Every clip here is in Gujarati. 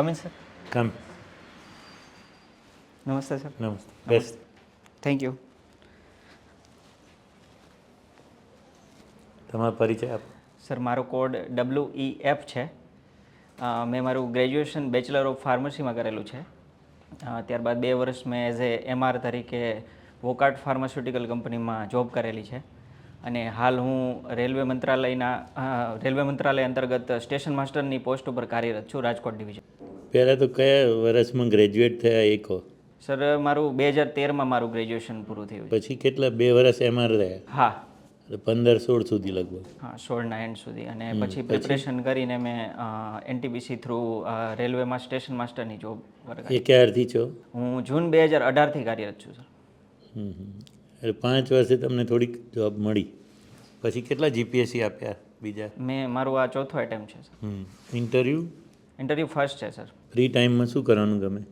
કમિંગ સર કમ નમસ્તે સર નમસ્તે બેસ્ટ થેન્ક યુ તમારો પરિચય આપો. સર મારો કોડ ડબલ્યુ ઈ એફ છે. મેં મારું ગ્રેજ્યુએશન બેચલર ઓફ ફાર્મસીમાં કરેલું છે. ત્યારબાદ બે વર્ષ મેં એઝ એ એમઆર તરીકે વોકાર્ટ ફાર્માસ્યુટિકલ કંપનીમાં જોબ કરેલી છે. અને હાલ હું રેલવે મંત્રાલયના રેલવે મંત્રાલય અંતર્ગત સ્ટેશન માસ્ટરની પોસ્ટ ઉપર કાર્યરત છું રાજકોટ ડિવિઝન પહેલાં તો કયા વર્ષમાં ગ્રેજ્યુએટ થયા એ કહો. સર મારું બે હજાર તેરમાં મારું ગ્રેજ્યુએશન પૂરું થયું પછી કેટલા બે વર્ષ એમાં રહ્યા? હા. પંદર સોળ સુધી લગભગ. હા સોળના એન્ડ સુધી. અને પછી પ્રિપરેશન કરીને મેં એનટીબીસી થ્રુ રેલવેમાં સ્ટેશન માસ્ટરની જોબ એ ક્યારથી છો? હું જૂન બે હજાર અઢારથી કાર્યરત છું સર. એટલે પાંચ વર્ષે તમને થોડીક જોબ મળી. પછી કેટલા જીપીએસસી આપ્યા બીજા? મેં મારું આ ચોથો એટેમ્પ છે સર. ઇન્ટરવ્યૂ ઇન્ટરવ્યૂ ફર્સ્ટ છે સર ફ્રી ટાઈમમાં શું કરવાનું ગમે?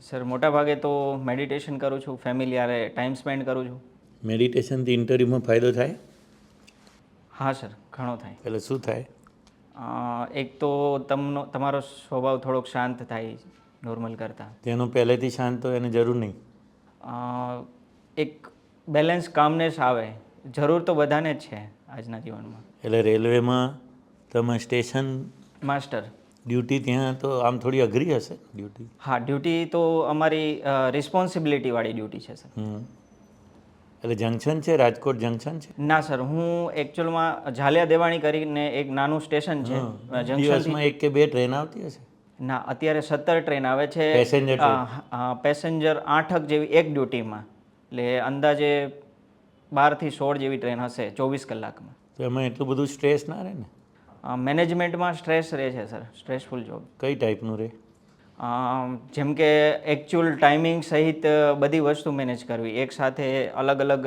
સર મોટાભાગે તો મેડિટેશન કરું છું ફેમિલી આરે ટાઈમ સ્પેન્ડ કરું છું. મેડિટેશનથી ઇન્ટરવ્યૂમાં ફાયદો થાય? હા સર ઘણો થાય. એટલે શું થાય? એક તો તમનો તમારો સ્વભાવ થોડોક શાંત થાય નોર્મલ કરતાં. તેનો પહેલેથી શાંત હોય એને જરૂર નહીં? એક બેલેન્સ કામનેસ આવે. જરૂર તો બધાને જ છે આજના જીવનમાં. એટલે રેલવેમાં તમે સ્ટેશન માસ્ટર ડ્યુટી ત્યાં તો આમ થોડી અઘરી હશે ડ્યુટી? હા ડ્યુટી તો અમારી રિસ્પોન્સિબિલિટીવાળી ડ્યુટી છે સર. એટલે જંકશન છે રાજકોટ જંકશન છે? ના સર હું એકચ્યુઅલમાં ઝાલિયા દેવાણી કરીને એક નાનું સ્ટેશન છે જંકશનમાં એક કે બે ટ્રેન આવતી હશે? ના અત્યારે સત્તર ટ્રેન આવે છે. પેસેન્જર પેસેન્જર આઠક જેવી એક ડ્યુટીમાં. એટલે અંદાજે બારથી સોળ જેવી ટ્રેન હશે ચોવીસ કલાકમાં. તો એમાં એટલું બધું સ્ટ્રેસ ના રહે ને? મેનેજમેન્ટમાં સ્ટ્રેસ રહે છે સર. Stressful job. કઈ ટાઈપનું રહે? જેમ કે એકચ્યુઅલ ટાઈમિંગ સહિત બધી વસ્તુ મેનેજ કરવી. એક સાથે અલગ અલગ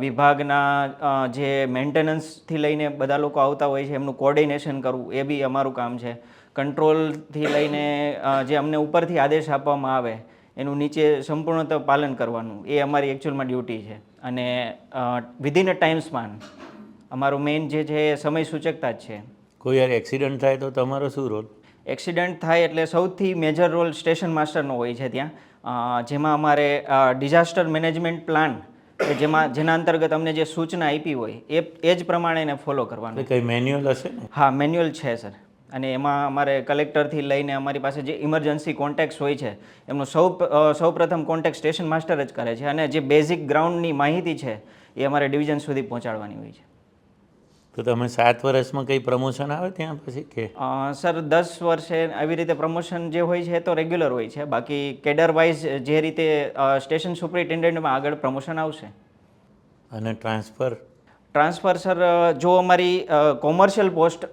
વિભાગના જે મેન્ટેનન્સથી લઈને બધા લોકો આવતા હોય છે એમનું કોર્ડિનેશન કરવું એ બી અમારું કામ છે. કંટ્રોલથી લઈને જે અમને ઉપરથી આદેશ આપવામાં આવે એનું નીચે સંપૂર્ણત પાલન કરવાનું એ અમારી એકચ્યુઅલમાં ડ્યુટી છે. અને વિધિન અ ટાઈમ સ્પાન અમારું મેઇન જે છે એ સમય સૂચકતા જ છે. કોઈ યાર એક્સિડન્ટ થાય તો તમારો શું રોલ એક્સિડન્ટ થાય એટલે સૌથી મેજર રોલ સ્ટેશન માસ્ટરનો હોય છે ત્યાં. જેમાં અમારે ડિઝાસ્ટર મેનેજમેન્ટ પ્લાન કે જેમાં જેના અંતર્ગત અમને જે સૂચના આપી હોય એ એ જ પ્રમાણે એને ફોલો કરવાનું. કંઈ મેન્યુઅલ હશે હા મેન્યુઅલ છે સર અને એમાં અમારે કલેક્ટરથી લઈને અમારી પાસે જે ઇમરજન્સી કોન્ટેક્ટ હોય છે એમનો સૌ સૌ પ્રથમ કોન્ટેક્ટ સ્ટેશન માસ્ટર જ કરે છે. અને જે બેઝિક ગ્રાઉન્ડની માહિતી છે એ અમારે ડિવિઝન સુધી પહોંચાડવાની હોય છે. તો તમે સાત વર્ષમાં કઈ પ્રમોશન આવે ત્યાં પછી કે? સર દસ વર્ષે આવી રીતે પ્રમોશન જે હોય છે તો રેગ્યુલર હોય છે. બાકી કેડર વાઇઝ જે રીતે સ્ટેશન સુપરિન્ટેન્ડન્ટમાં આગળ પ્રમોશન આવશે. અને ટ્રાન્સફર ટ્રાન્સફર સર જો અમારી કોમર્શિયલ પોસ્ટ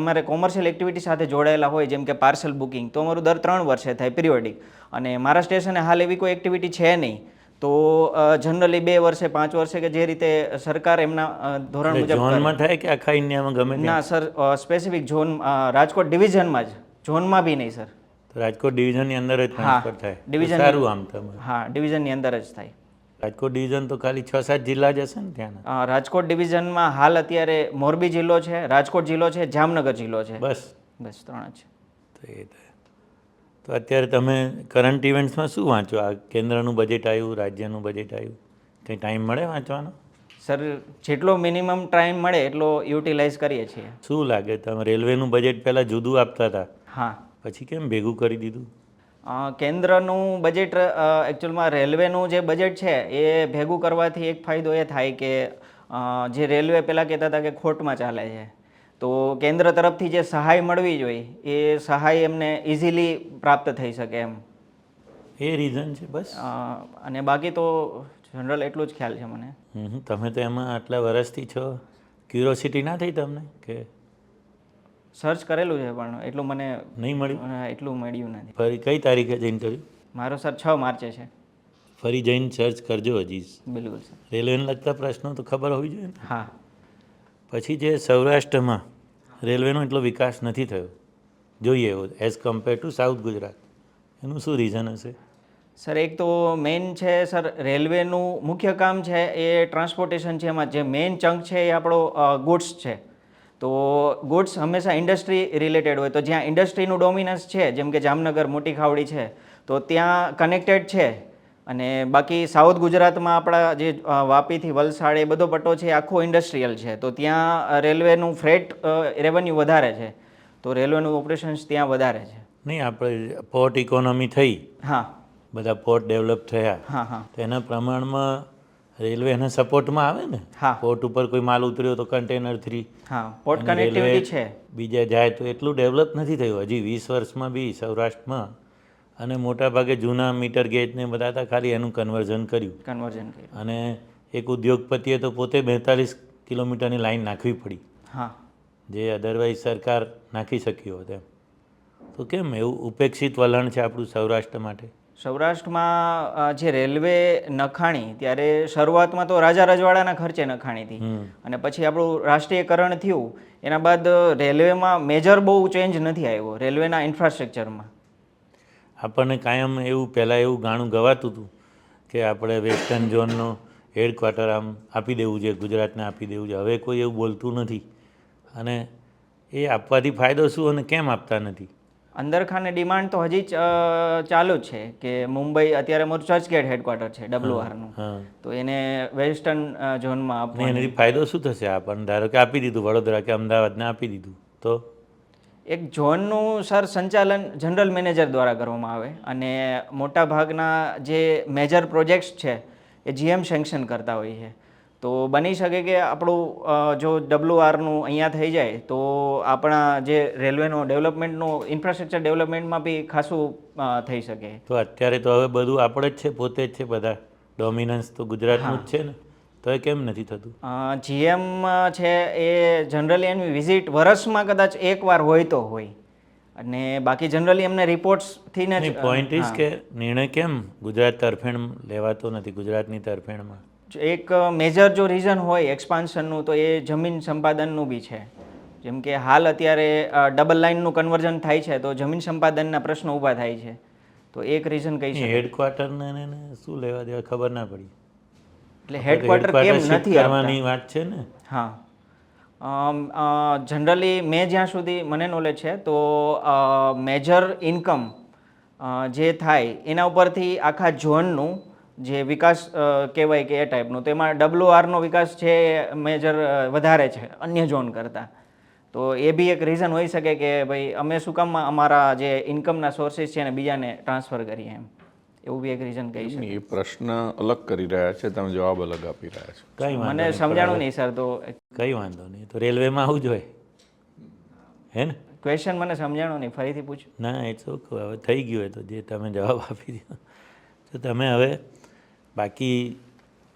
અમારે કોમર્શિયલ એક્ટિવિટી સાથે જોડાયેલા હોય જેમ કે પાર્સલ બુકિંગ તો અમારું દર ત્રણ વર્ષે થાય પિરિયોડિક અને મારા સ્ટેશને હાલ એવી કોઈ એક્ટિવિટી છે નહીં. તો જનરલી બે વર્ષે પાંચ વર્ષે કે જે રીતે સરકાર એમના ધોરણ મુજબ ઝોનમાં થાય કે આખા ઇન્ડિયામાં ગમે ના સર સ્પેસિફિક ઝોન રાજકોટ ડિવિઝનમાં જ. ઝોનમાં બી નહીં સર. રાજકોટ ડિવિઝનની અંદર જ ટ્રાન્સફર થાય. ડિવિઝન સારું આમ તમારે. હા ડિવિઝનની અંદર જ થાય. રાજકોટ ડિવિઝન તો ખાલી છ સાત જિલ્લા જ હશે ને ત્યાં રાજકોટ ડિવિઝનમાં હાલ અત્યારે મોરબી જિલ્લો છે રાજકોટ જિલ્લો છે જામનગર જિલ્લો છે. બસ. બસ ત્રણ જ. તો એ. તો અત્યારે તમે કરંટ ઇવેન્ટ્સમાં શું વાંચો? આ કેન્દ્રનું બજેટ આવ્યું રાજ્યનું બજેટ આવ્યું? કંઈ ટાઈમ મળે વાંચવાનો? સર જેટલો મિનિમમ ટાઈમ મળે એટલો યુટિલાઇઝ કરીએ છીએ. શું લાગે? તમે રેલવેનું બજેટ પહેલાં જુદું આપતા હતા. હા. પછી કેમ ભેગું કરી દીધું? કેન્દ્રનું બજેટ એકચ્યુઅલમાં રેલવેનું જે બજેટ છે એ ભેગું કરવાથી એક ફાયદો એ થાય કે જે રેલવે પહેલાં કહેતા હતા કે ખોટમાં ચાલે છે. તો કેન્દ્ર તરફથી જે સહાય મળવી જોઈએ એ સહાય એમને ઇઝીલી પ્રાપ્ત થઈ શકે એમ. એ રીઝન છે બસ. અને બાકી તો જનરલ એટલું જ ખ્યાલ છે મને. તમે તો એમાં આટલા વર્ષથી છો. ક્યુરોસિટી ના થઈ તમને કે? સર્ચ કરેલું છે પણ એટલું મને નહીં મળ્યું? એટલું મળ્યું નથી. ફરી કઈ તારીખે જઈને કર્યું? મારો સર છ માર્ચે છે. ફરી જઈને સર્ચ કરજો હજી. બિલકુલ સર. રેલવેને લગતા પ્રશ્નો તો ખબર હોવી જોઈએ હા. પછી જે સૌરાષ્ટ્રમાં રેલવેનો એટલો વિકાસ નથી થયો, જોઈએ એવો as compare to south Gujarat એનું શું રીઝન હશે? સર એક તો મેઇન છે સર રેલવેનું મુખ્ય કામ છે એ ટ્રાન્સપોર્ટેશન છે, એમાં જે મેઇન ચંક છે એ આપણો ગુડ્સ છે. તો ગુડ્સ હંમેશા ઇન્ડસ્ટ્રી રિલેટેડ હોય. તો જ્યાં ઇન્ડસ્ટ્રીનું ડોમિનન્સ છે, જેમ કે જામનગર મોટી ખાવડી છે, તો ત્યાં કનેક્ટેડ છે. અને બાકી સાઉથ ગુજરાતમાં આપણા જે વાપીથી વલસાડ એ બધો પટ્ટો છે આખો ઇન્ડસ્ટ્રીયલ છે. તો ત્યાં રેલવેનું ફ્રેટ રેવન્યુ વધારે છે. તો રેલવેનું ઓપરેશન્સ ત્યાં વધારે છે. નહીં આપણે પોર્ટ ઇકોનોમી થઈ હા. બધા પોર્ટ ડેવલપ થયા. હા હા. તો એના પ્રમાણમાં રેલવે એના સપોર્ટમાં આવે ને? હા. પોર્ટ ઉપર કોઈ માલ ઉતર્યો તો કન્ટેનર થ્રી હા પોર્ટ કનેક્ટિવિટી છે. બીજે જાય તો એટલું ડેવલપ નથી થયું. હજી વીસ વર્ષમાં બી સૌરાષ્ટ્રમાં અને મોટાભાગે જૂના મીટર ગેજ ને બધા હતા ખાલી એનું કન્વર્ઝન કર્યું. કન્વર્ઝન કર્યું. અને એક ઉદ્યોગપતિએ તો પોતે બેતાલીસ કિલોમીટરની લાઈન નાખવી પડી. હા. જે અધરવાઇઝ સરકાર નાખી શકી હોત એમ. તો કેમ એવું ઉપેક્ષિત વલણ છે આપણું સૌરાષ્ટ્ર માટે? સૌરાષ્ટ્રમાં જે રેલવે નખાણી ત્યારે શરૂઆતમાં તો રાજા રજવાડાના ખર્ચે નખાણી હતી. અને પછી આપણું રાષ્ટ્રીયકરણ થયું. એના બાદ રેલવેમાં મેજર બહુ ચેન્જ નથી આવ્યો રેલવેના ઇન્ફ્રાસ્ટ્રક્ચરમાં આપણને કાયમ એવું પહેલાં એવું ગાણું ગવાતું હતું કે આપણે વેસ્ટર્ન ઝોનનો હેડક્વાર્ટર આમ આપી દેવું છે ગુજરાતને આપી દેવું છે. હવે કોઈ એવું બોલતું નથી. અને એ આપવાથી ફાયદો શું અને કેમ આપતા નથી? અંદરખાને ડિમાન્ડ તો હજી ચાલુ જ છે કે મુંબઈ અત્યારે મારું ચર્ચગેટ હેડક્વાર્ટર છે ડબ્લ્યુઆરનું હા. તો એને વેસ્ટર્ન ઝોનમાં આપવાનું એનાથી ફાયદો શું થશે? આપણને ધારો કે આપી દીધું વડોદરા કે અમદાવાદને આપી દીધું તો? એક ઝોનનું સર સંચાલન જનરલ મેનેજર દ્વારા કરવામાં આવે અને મોટા ભાગના જે મેજર પ્રોજેક્ટ્સ છે એ જીએમ સેન્કશન કરતા હોય છે. તો બની શકે કે આપણું જો ડબલ્યુ આરનું અહીંયા થઈ જાય તો આપણા જે રેલવેનો ડેવલપમેન્ટનું ઇન્ફ્રાસ્ટ્રક્ચર ડેવલપમેન્ટમાં બી ખાસું થઈ શકે. તો અત્યારે તો હવે બધું આપણે જ છે, પોતે જ છે બધા. ડોમિનન્સ તો ગુજરાતનું જ છે ને. તો એ કેમ નથી થતું? જીએમ છે એ જનરલી એની વિઝિટ વર્ષમાં કદાચ એકવાર હોય તો હોય. અને બાકી જનરલી એમને રિપોર્ટ્સથી નહીં પોઈન્ટ ઇઝ કે નિર્ણય કેમ ગુજરાત તરફેણ લેવાતો નથી ગુજરાતની તરફેણમાં? એક મેજર જો રીઝન હોય એક્સપાન્શનનું તો એ જમીન સંપાદનનું બી છે. જેમ કે હાલ અત્યારે ડબલ લાઇનનું કન્વર્ઝન થાય છે તો જમીન સંપાદનના પ્રશ્નો ઊભા થાય છે. તો એક રીઝન કહી છે હેડક્વાર્ટરને ને શું લેવા દેવા ખબર ના પડી. એટલે હેડક્વાર્ટર કેમ નથી આવવાની કરવાની વાત છે ને? હા. જનરલી મેં જ્યાં સુધી મને નોલેજ છે તો મેજર ઇન્કમ જે થાય એના ઉપરથી આખા ઝોનનું જે વિકાસ કહેવાય કે એ ટાઈપનું તો એમાં ડબલ્યુ આરનો વિકાસ છે મેજર વધારે છે અન્ય ઝોન કરતાં. તો એ બી એક રીઝન હોઈ શકે કે ભાઈ અમે શું કામ અમારા જે ઇન્કમના સોર્સિસ છે એને બીજાને ટ્રાન્સફર કરીએ એમ. એવું બી એક રીઝન કહી શકે. એ પ્રશ્ન અલગ કરી રહ્યા છે તમે જવાબ અલગ આપી રહ્યા છો. કઈ મને સમજાણું નહીં સર તો કઈ વાંધો નહીં તો રેલવેમાં આવું જોઈએ હે ને? ક્વેશ્ચન મને સમજાણો નહીં ફરીથી પૂછ. ના ઇટ્સ ઓકે હવે થઈ ગયું હોય તો જે તમે જવાબ આપી દો. તો તમે હવે બાકી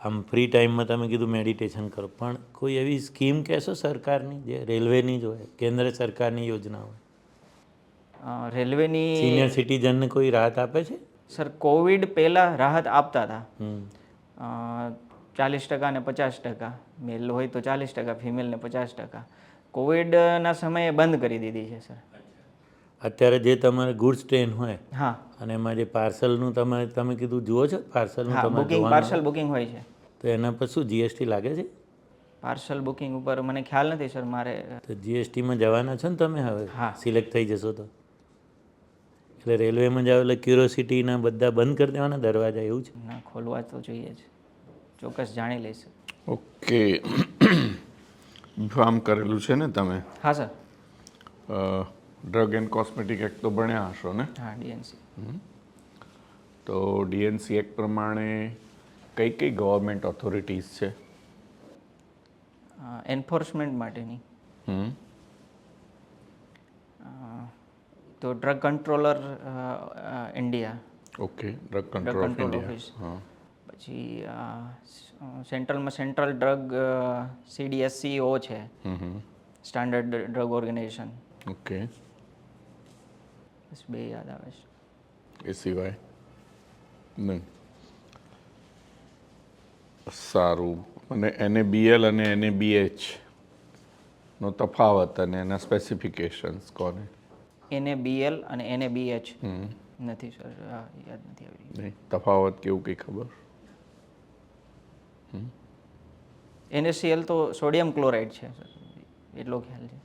આમ ફ્રી ટાઈમમાં તમે કીધું મેડિટેશન કરો પણ કોઈ એવી સ્કીમ કહેશો સરકારની જે રેલવેની જ હોય કેન્દ્ર સરકારની યોજના હોય? રેલવેની સિનિયર સિટીઝનને કોઈ રાહત આપે છે? સર કોવિડ પહેલાં રાહત આપતા હતા. ચાલીસ ટકા ને પચાસ ટકા. મેલ હોય તો ચાલીસ ટકા ફિમેલને પચાસ ટકા. કોવિડના સમયે બંધ કરી દીધી છે સર. અત્યારે જે તમારે ગુડ્સ ટ્રેન હોય હા. અને એમાં જે પાર્સલનું તમે તમે કીધું જુઓ છો પાર્સલનું બુકિંગ પાર્સલ બુકિંગ હોય? છે. તો એના પર શું જીએસટી લાગે છે? પાર્સલ બુકિંગ ઉપર મને ખ્યાલ નથી સર મારે તો જીએસટીમાં જવાના છો ને તમે હવે? હા. સિલેક્ટ થઈ જશો તો? એટલે રેલવેમાં જાઓ એટલે ક્યુરોસિટીના બધા બંધ કરી દેવાના દરવાજા એવું છે? ના ખોલવા તો જોઈએ જ. ચોક્કસ જાણી લઈશ. ઓકે. ફાર્મ કરેલું છે ને તમે? હા sir. Drug and cosmetic act તો ભણ્યા હશો ને? હા ડીએનસી. તો ડીએનસી એક્ટ પ્રમાણે કઈ કઈ ગવર્મેન્ટ ઓથોરિટીઝ છે? એન્ફોર્સમેન્ટ માટેની. હમ. તો drug controller India okay drug control office હા. પછી સેન્ટ્રલમાં સેન્ટ્રલ ડ્રગ સીડીએસસીઓ છે. Hmm hmm. Standard drug organisation okay બસ બે યાદ આવે છે. એ સિવાય? નહીં. સારું. અને એને બીએલ અને એને બીએચ નો તફાવત અને એના સ્પેસિફિકેશન્સ કોને? એને બીએલ અને એને બીએચ એચ નથી સર યાદ નથી આવી રહ્યું. તફાવત કેવું કંઈ ખબર? એનએસીએલ તો સોડિયમ ક્લોરાઇડ છે સર એટલો ખ્યાલ છે.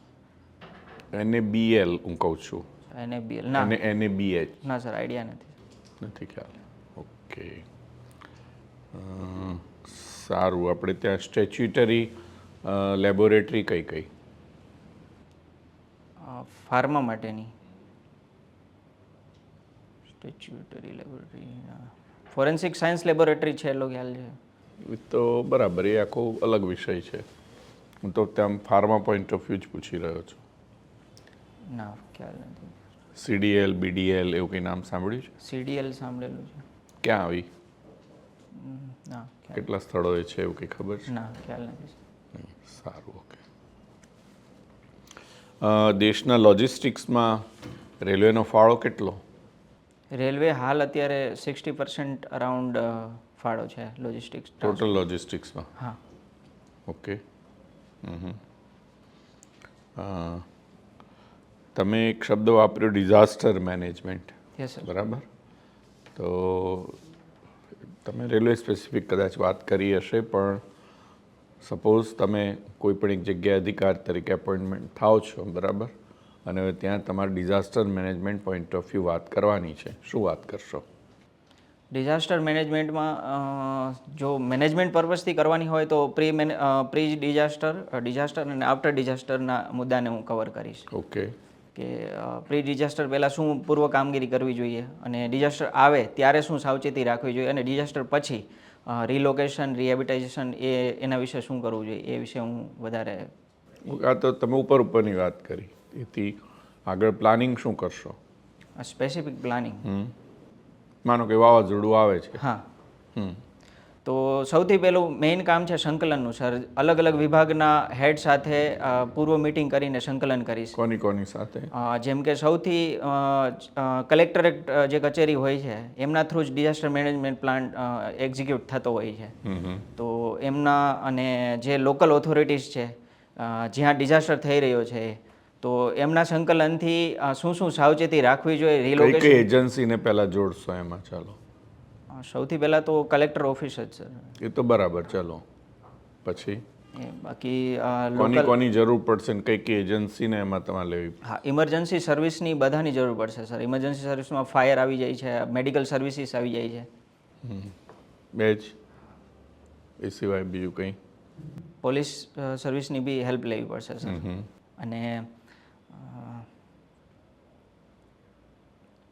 એને બીએલ હું કહું છું. એને બી ના. અને એને બીએચ ના સર આઈડિયા નથી. નથી ખ્યાલ. ઓકે. સારું આપણે ત્યાં સ્ટેચ્યુટરી લેબોરેટરી કઈ કઈ? ફાર્મા માટેની. Statutory laboratory forensic science laboratory છે એટલો ખ્યાલ છે. તો બરાબર એ આખો અલગ વિષય છે. હું તો ત્યાં ફાર્મા પોઈન્ટ ઓફ વ્યૂ જ પૂછી રહ્યો છું. ના ખ્યાલ નથી. સીડીએલ બીડીએલ એવું કંઈ નામ સાંભળ્યું છે? સીડીએલ સાંભળેલું છે. ક્યાં આવી? ના કેટલા સ્થળોએ છે એવું કંઈ ખબર છે? ના ખ્યાલ નથી. સારું ઓકે. દેશના લોજિસ્ટિક્સમાં રેલવેનો ફાળો કેટલો? રેલવે હાલ અત્યારે સિક્સટી પર્સન્ટ અરાઉન્ડ ફાળો છે લોજિસ્ટિક્સ ટોટલ લોજિસ્ટિક્સમાં હા. ઓકે તમે એક શબ્દ વાપર્યો ડિઝાસ્ટર મેનેજમેન્ટ બરાબર? તો તમે રેલવે સ્પેસિફિક કદાચ વાત કરી હશે પણ સપોઝ તમે કોઈ પણ એક જગ્યાએ અધિકાર તરીકે એપોઇન્ટમેન્ટ થાઓ છો બરાબર? અને હવે ત્યાં તમારે disaster management point of view વાત કરવાની છે. શું વાત કરશો? ડિઝાસ્ટર મેનેજમેન્ટમાં જો મેનેજમેન્ટ પર્પઝથી કરવાની હોય તો પ્રી મેને પ્રી ડિઝાસ્ટર ડિઝાસ્ટર અને આફ્ટર ડિઝાસ્ટરના મુદ્દાને હું કવર કરીશ. ઓકે કે પ્રી ડિઝાસ્ટર પહેલાં શું પૂર્વ કામગીરી કરવી જોઈએ અને ડિઝાસ્ટર આવે ત્યારે શું સાવચેતી રાખવી જોઈએ અને ડિઝાસ્ટર પછી રિલોકેશન રિહેબિટાઇઝેશન એ એના વિશે શું કરવું જોઈએ? એ વિશે હું વધારે આ તો તમે ઉપર ઉપરની વાત કરી. એથી આગળ પ્લાનિંગ શું કરશો? સ્પેસિફિક પ્લાનિંગ માનો કે વાવાઝોડું આવે છે. હા. હમ. તો સૌથી પહેલું મેઇન કામ છે સંકલનનું સર અલગ અલગ વિભાગના હેડ સાથે પૂર્વ મિટિંગ કરીને સંકલન કરીશ. કોની કોની સાથે? જેમ કે સૌથી કલેક્ટરેટ જે કચેરી હોય છે એમના થ્રુ જ ડિઝાસ્ટર મેનેજમેન્ટ પ્લાન એક્ઝિક્યુટ થતો હોય છે. તો એમના અને જે લોકલ ઓથોરિટીઝ છે જ્યાં ડિઝાસ્ટર થઈ રહ્યો છે તો એમના સંકલનથી શું શું સાવચેતી રાખવી જોઈએ રિલોકેશન એજન્સીને પહેલા જોડશો એમાં? ચાલો. સૌથી પહેલાં તો કલેક્ટર ઓફિસ જ સર એ તો બરાબર ચાલો. પછી? બાકી કોની કોની જરૂર પડશે ને કઈ કઈ એજન્સીને એમાં તમારે લેવી હા ઇમરજન્સી સર્વિસની બધાની જરૂર પડશે સર ઇમરજન્સી સર્વિસમાં ફાયર આવી જાય છે મેડિકલ સર્વિસીસ આવી જાય છે. બે જ એ સિવાય બીજું કંઈ? પોલીસ સર્વિસની બી હેલ્પ લેવી પડશે સર અને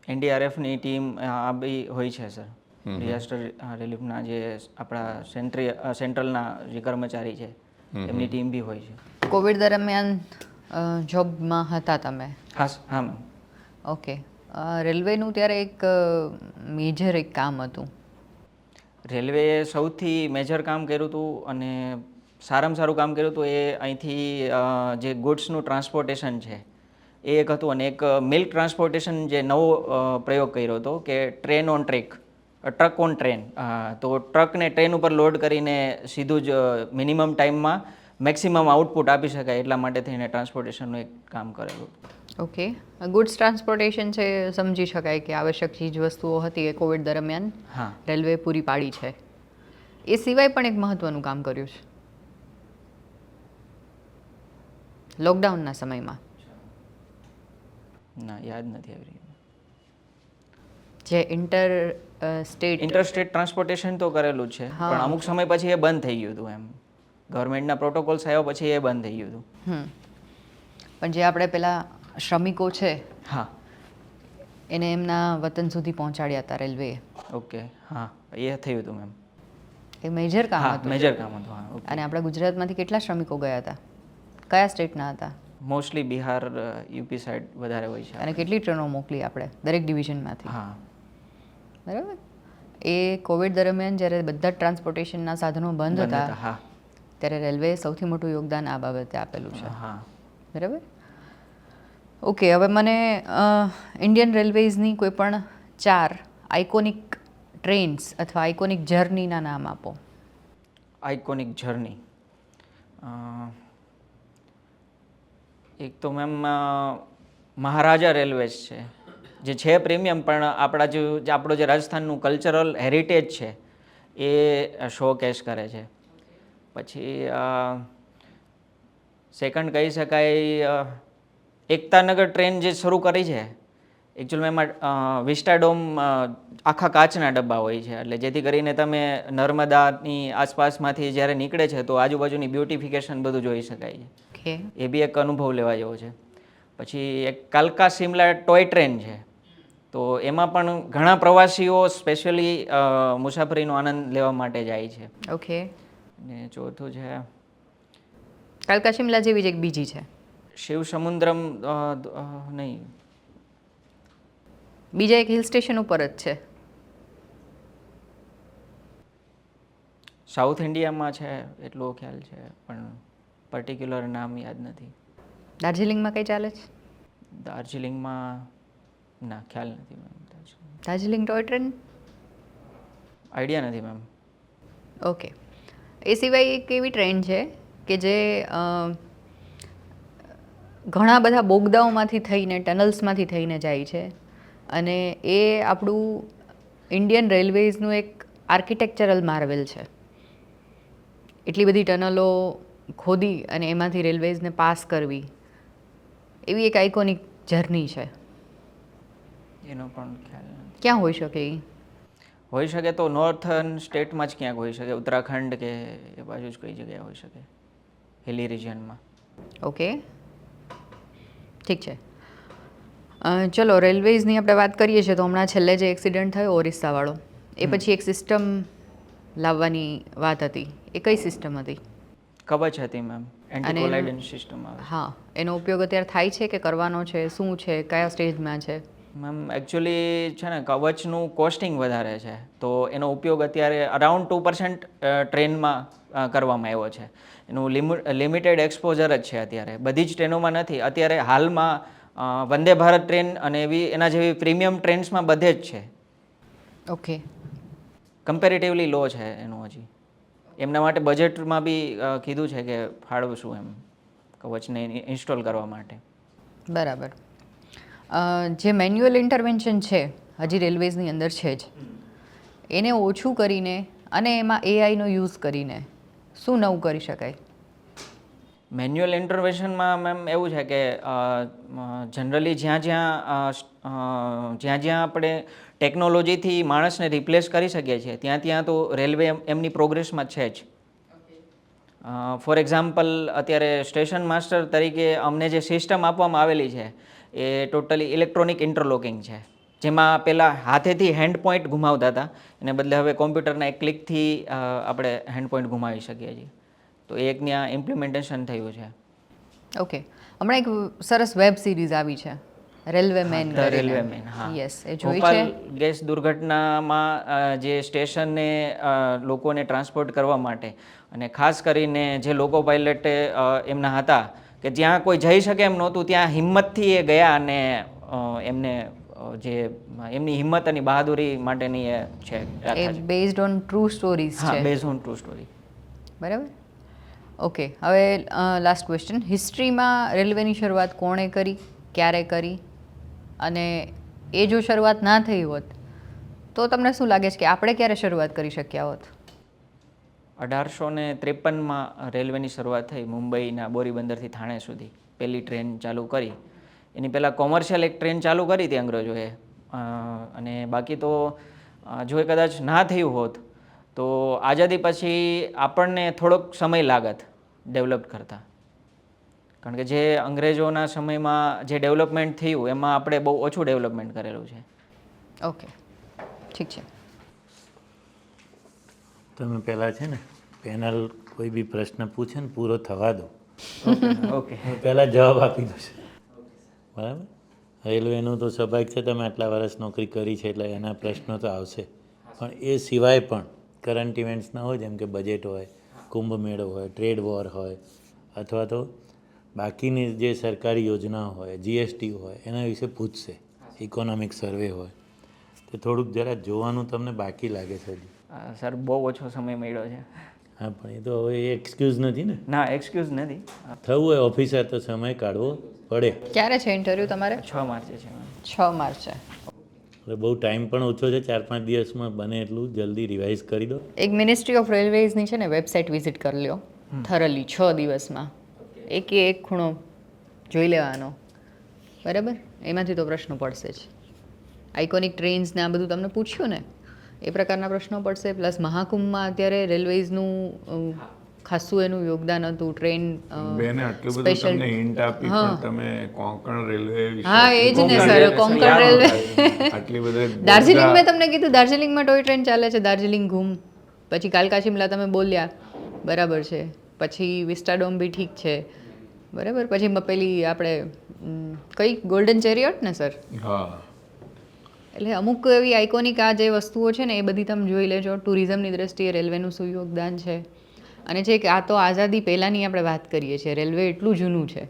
એનડીઆરએફની ટીમ આ બી હોય છે સર ડિઝાસ્ટર રિલીફના જે આપણા સેન્ટ્રી સેન્ટ્રલના જે કર્મચારી છે એમની ટીમ બી હોય છે. કોવિડ દરમિયાન જોબમાં હતા તમે? હા હા મેમ ઓકે રેલવેનું ત્યારે એક મેજર એક કામ હતું. રેલવેએ સૌથી મેજર કામ કર્યું હતું અને સારામાં સારું કામ કર્યું હતું એ અહીંથી જે ગુડ્સનું ટ્રાન્સપોર્ટેશન છે એ એક હતું અને એક મિલ્ક ટ્રાન્સપોર્ટેશન જે નવો પ્રયોગ કર્યો હતો કે train on track truck on train તો ટ્રકને ટ્રેન ઉપર લોડ કરીને સીધું જ મિનિમમ ટાઈમમાં મેક્સિમમ આઉટપુટ આપી શકાય એટલા માટે થઈને ટ્રાન્સપોર્ટેશનનું એક કામ કરેલું. ઓકે ગુડ્સ ટ્રાન્સપોર્ટેશન છે સમજી શકાય કે આવશ્યક ચીજ વસ્તુઓ હતી એ કોવિડ દરમિયાન હા. રેલવે પૂરી પાડી છે. એ સિવાય પણ એક મહત્ત્વનું કામ કર્યું છે. લોકડાઉનના સમયમાં. ના યાદ નથી આવી રહ્યું. જે ઇન્ટર સ્ટેટ ઇન્ટરસ્ટેટ ટ્રાન્સપોર્ટેશન તો કરેલું છે. પણ અમુક સમય પછી એ બંધ થઈ ગયું હતું એમ. ગવર્મેન્ટના પ્રોટોકોલ્સ આવ્યા પછી એ બંધ થઈ ગયું હતું. પણ જે આપણે પેલા શ્રમિકો છે હા. એને એમના વતન સુધી પહોંચાડ્યા હતા રેલવેએ. ઓકે હા. એ થયું હતું મેમ. એ મેજર કામ હતું. મેજર કામ હતું હા અને આપણા ગુજરાતમાંથી કેટલા શ્રમિકો ગયા હતા? કયા સ્ટેટના હતા? મોસ્ટલી બિહાર યુપી સાઈડ વધારે હોય છે અને કેટલી ટ્રેનો મોકલી આપણે? દરેક ડિવિઝનમાંથી હા. બરાબર? એ કોવિડ દરમિયાન જ્યારે બધા ટ્રાન્સપોર્ટેશનના સાધનો બંધ હતા ત્યારે રેલવેએ સૌથી મોટું યોગદાન આ બાબતે આપેલું છે. હા. બરાબર? ઓકે હવે મને ઇન્ડિયન રેલવેઝની કોઈ પણ ચાર આઇકોનિક ટ્રેન્સ અથવા આઇકોનિક જર્નીના નામ આપો. આઇકોનિક જર્ની એક તો મેમ મહારાજા રેલવેઝ છે. જે છે પ્રીમિયમ પણ આપણા જે આપણો જે રાજસ્થાનનું કલ્ચરલ હેરિટેજ છે એ શો કેશ કરે છે. પછી સેકન્ડ કહી શકાય એકતાનગર ટ્રેન જે શરૂ કરી છે એકચ્યુઅલમાં એમાં વિસ્ટાડોમ આખા કાચના ડબ્બા હોય છે. એટલે જેથી કરીને તમે નર્મદાની આસપાસમાંથી જ્યારે નીકળે છે તો આજુબાજુની બ્યુટિફિકેશન બધું જોઈ શકાય છે. એ બી એક અનુભવ લેવા જેવો છે. પછી એક કાલકા સિમલા ટોય ટ્રેન છે. તો એમાં પણ ઘણા પ્રવાસીઓ સ્પેશિયલી મુસાફરીનો આનંદ લેવા માટે જાય છે. ઓકે. ને ચોથું છે કાલકા શિમલા જેવી જ એક બીજી છે. શિવ સમુદ્રમ નહીં. બીજા એક હિલ સ્ટેશન ઉપર જ છે. સાઉથ ઇન્ડિયામાં છે એટલો ખ્યાલ છે પણ પર્ટિક્યુલર નામ યાદ નથી. દાર્જિલિંગમાં કઈ ચાલે છે? દાર્જિલિંગમાં ના ખ્યાલ નથી ma'am Darjeeling. Toy train? Idea નથી મેમ. ઓકે. એ સિવાય એક એવી ટ્રેન છે કે જે ઘણા બધા બોગદાઓમાંથી થઈને ટનલ્સમાંથી થઈને જાય છે. અને એ આપણું ઇન્ડિયન રેલવેઝનું એક આર્કિટેક્ચરલ માર્વેલ છે. એટલી બધી ટનલો ખોદી અને એમાંથી રેલવેઝને પાસ કરવી. એવી એક આઇકોનિક જર્ની છે. એનો પણ ખ્યાલ નથી. ક્યાં હોઈ શકે એ હોઈ શકે તો નોર્થન સ્ટેટમાં જ ક્યાંક હોઈ શકે ઉત્તરાખંડ કે એ બાજુ જ કઈ જગ્યાએ હોઈ શકે હિલી રિજિયનમાં ઓકે. ઠીક છે. ચલો રેલવેઝની આપણે વાત કરીએ છીએ તો હમણાં છેલ્લે જે એક્સિડન્ટ થયો ઓરિસ્સાવાળો એ પછી એક સિસ્ટમ લાવવાની વાત હતી. એ કઈ સિસ્ટમ હતી? કવચ હતી મેમ અને એન્ટી સિસ્ટમ હા એનો ઉપયોગ અત્યારે થાય છે કે કરવાનો છે? શું છે? કયા સ્ટેજમાં છે? મેમ એકચ્યુઅલી છે ને કવચનું કોસ્ટિંગ વધારે છે. તો એનો ઉપયોગ અત્યારે અરાઉન્ડ ટુ પર્સન્ટ ટ્રેનમાં કરવામાં આવ્યો છે. એનું લિમિટેડ એક્સપોઝર જ છે અત્યારે. બધી જ ટ્રેનોમાં નથી. અત્યારે હાલમાં વંદે ભારત ટ્રેન અને એવી એના જેવી પ્રીમિયમ ટ્રેન્સમાં બધે જ છે. ઓકે કમ્પેરેટિવલી લો છે એનું હજી. એમના માટે બજેટમાં બી કીધું છે કે ફાળવશું એમ કવચને ઇન્સ્ટોલ કરવા માટે. બરાબર. જે મેન્યુઅલ ઇન્ટરવેન્શન છે, હજી રેલવેઝની અંદર છે જ. એને ઓછું કરીને અને એમાં એઆઈનો યુઝ કરીને શું નવું કરી શકાય? મેન્યુઅલ ઇન્ટરવેન્શનમાં મેમ એવું છે કે જનરલી જ્યાં જ્યાં જ્યાં જ્યાં આપણે ટેકનોલોજીથી માણસને રિપ્લેસ કરી શકીએ છીએ, ત્યાં ત્યાં તો રેલવે એમની પ્રોગ્રેસમાં છે જ. ફોર એક્ઝામ્પલ અત્યારે સ્ટેશન માસ્ટર તરીકે અમને જે સિસ્ટમ આપવામાં આવેલી છે એ ટોટલી ઇલેક્ટ્રોનિક ઇન્ટરલોકિંગ છે. જેમાં પહેલાં હાથેથી હેન્ડ પોઈન્ટ ઘુમાવતા હતા. એને બદલે હવે કોમ્પ્યુટરના એક ક્લિકથી આપણે હેન્ડ પોઈન્ટ ઘુમાવી શકીએ છીએ. તો એ એક ત્યાં ઇમ્પ્લિમેન્ટેશન થયું છે. ઓકે હમણાં એક સરસ વેબ સિરીઝ આવી છે. રેલવે મેન રેલવે મેન હા. યસ એ જોઈ છે. ગેસ દુર્ઘટનામાં જે સ્ટેશનને લોકોને ટ્રાન્સપોર્ટ કરવા માટે અને ખાસ કરીને જે લોકો પાયલટ એમના હતા કે જ્યાં કોઈ જઈ શકે એમ નહોતું ત્યાં હિંમતથી એ ગયા અને એમને જે એમની હિંમત અને બહાદુરી માટેની એ છે એ બેઝડ ઓન ટ્રુ સ્ટોરીઝ છે. બેઝ ઓન ટ્રુ સ્ટોરી બરાબર? ઓકે હવે લાસ્ટ ક્વેશ્ચન હિસ્ટ્રીમાં રેલવેની શરૂઆત કોણે કરી ક્યારે કરી? અને એ જો શરૂઆત ના થઈ હોત તો તમને શું લાગે છે કે આપણે ક્યારે શરૂઆત કરી શક્યા હોત? અઢારસો ને ત્રેપનમાં રેલવેની શરૂઆત થઈ મુંબઈના બોરીબંદરથી થાણે સુધી. પહેલી ટ્રેન ચાલુ કરી. એની પહેલાં કોમર્શિયલ એક ટ્રેન ચાલુ કરી હતી અંગ્રેજોએ. અને બાકી તો જો એ કદાચ ના થયું હોત, તો આઝાદી પછી આપણને થોડોક સમય લાગત ડેવલપ કરતાં. કારણ કે જે અંગ્રેજોના સમયમાં જે ડેવલપમેન્ટ થયું, એમાં આપણે બહુ ઓછું ડેવલપમેન્ટ કરેલું છે. ઓકે. ઠીક છે. તમે પહેલાં છે ને પેનલ કોઈ બી પ્રશ્ન પૂછે ને પૂરો થવા દો. ઓકે પહેલાં જવાબ આપી દો છે. બરાબર? રેલવેનું તો સ્વાભાવિક છે તમે આટલા વર્ષ નોકરી કરી છે એટલે એના પ્રશ્નો તો આવશે. પણ એ સિવાય પણ કરંટ ઇવેન્ટ્સના હોય જેમ કે બજેટ હોય કુંભ મેળો હોય ટ્રેડ વોર હોય અથવા તો બાકીની જે સરકારી યોજના હોય જીએસટી હોય એના વિશે પૂછશે. ઇકોનોમિક સર્વે હોય. તો થોડુંક જરા જોવાનું તમને બાકી લાગે છે હજી. સર બહુ ઓછો સમય મળ્યો છે. હા પણ એ તો હવે એક્સક્યુઝ નથી ને? ના એક્સક્યુઝ નથી. થવું હોય ઓફિસર તો સમય કાઢવો પડે. ક્યારે છે ઇન્ટરવ્યૂ તમારે? છ માર્ચે છે. છ માર્ચે. એટલે બહુ ટાઈમ પણ ઓછો છે ચાર પાંચ દિવસમાં બને એટલું જલ્દી રિવાઇઝ કરી દો. એક મિનિસ્ટ્રી ઓફ રેલવેઝની છે ને વેબસાઇટ વિઝિટ કરી લ્યો. થરલી છ દિવસમાં. એક એક ખૂણો જોઈ લેવાનો. બરાબર? એમાંથી તો પ્રશ્નો પડશે જ. આઇકોનિક ટ્રેન્સ ને આ બધું તમને પૂછ્યું ને? એ પ્રકારના પ્રશ્નો પડશે. પ્લસ મહાકુંભમાં અત્યારે રેલવેઝનું ખાસું એનું યોગદાન હતું. ટ્રેન બેને આટલું બધું તમને હિન્ટ આપી હા. પણ તમે કોંકણ રેલવે હા એ જ ને સર કોંકણ રેલવે. આટલી બધી દાર્જિલિંગ મેં તમને કીધું દાર્જિલિંગમાં ટોય ટ્રેન ચાલે છે. દાર્જિલિંગ ઘૂમ. પછી કાલકા શિમલા તમે બોલ્યા. બરાબર છે. પછી વિસ્ટાડોમ બી ઠીક છે. બરાબર? પછી પેલી આપણે કઈ ગોલ્ડન ચેરિયટ ને સર? હા. એટલે અમુક એવી આઇકોનિક આ જે વસ્તુઓ છે ને, એ બધી તમે જોઈ લેજો. ટુરિઝમની દ્રષ્ટિએ રેલવેનું શું યોગદાન છે. અને છે કે આ તો આઝાદી પહેલાંની આપણે વાત કરીએ છીએ. રેલવે એટલું જૂનું છે.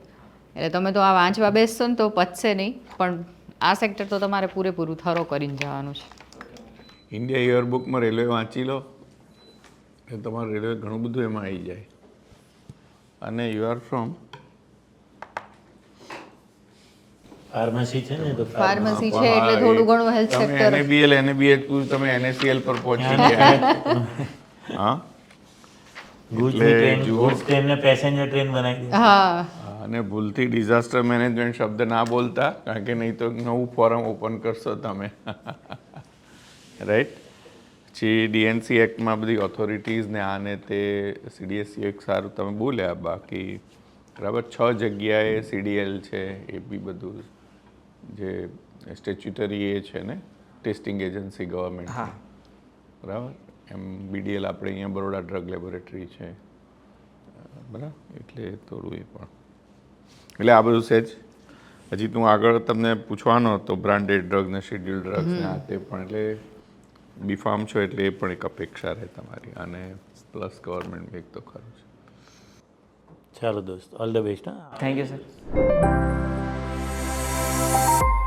એટલે તમે તો આ વાંચવા બેસશો ને તો પચશે નહીં, પણ આ સેક્ટર તો તમારે પૂરેપૂરું થરો કરીને જવાનું છે. ઇન્ડિયા યરબુકમાં રેલવે વાંચી લો તમારે રેલવે ઘણું બધું એમાં આવી જાય. અને યુ આર ફ્રોમ ફાર્મસી છે ને તો ફાર્મસી છે એટલે થોડું ઘણું હેલ્થ તમે એનબીએલ એનએબીએલ તમે એનએસીએલ પર પહોંચી ગયા. હા? ટ્રેન. ટ્રેનને પેસેન્જર ટ્રેન બનાવી દીધી. હા. અને ભૂલથી ડિઝાસ્ટર મેનેજમેન્ટ શબ્દ ના બોલતા કારણ કે નહીં તો નવું ફોરમ ઓપન કરશો તમે. રાઈટ પછી ડીએનસી એક્ટમાં બધી ઓથોરિટીઝ ને આને તે સીડીએસસી એક સારું તમે બોલ્યા બાકી બરાબર છ જગ્યાએ સીડીએલ છે એ બી બધું જે સ્ટેચ્યુટરી એ છે ને ટેસ્ટિંગ એજન્સી ગવર્મેન્ટ હા. બરાબર? એમ બીડીએલ આપણે અહીંયા બરોડા ડ્રગ લેબોરેટરી છે. બરાબર? એટલે થોડું એ પણ. એટલે આ બધું સહેજ હજી તું આગળ તમને પૂછવાનો હતો બ્રાન્ડેડ ડ્રગ ને શેડ્યુલ ડ્રગ્સ ને આ તે પણ. એટલે બીફાર્મ છો એટલે એ પણ એક અપેક્ષા રહે તમારી. અને પ્લસ ગવર્મેન્ટ એક તો ખરું છે. ચાલો દોસ્ત all the best thank you sir Bye.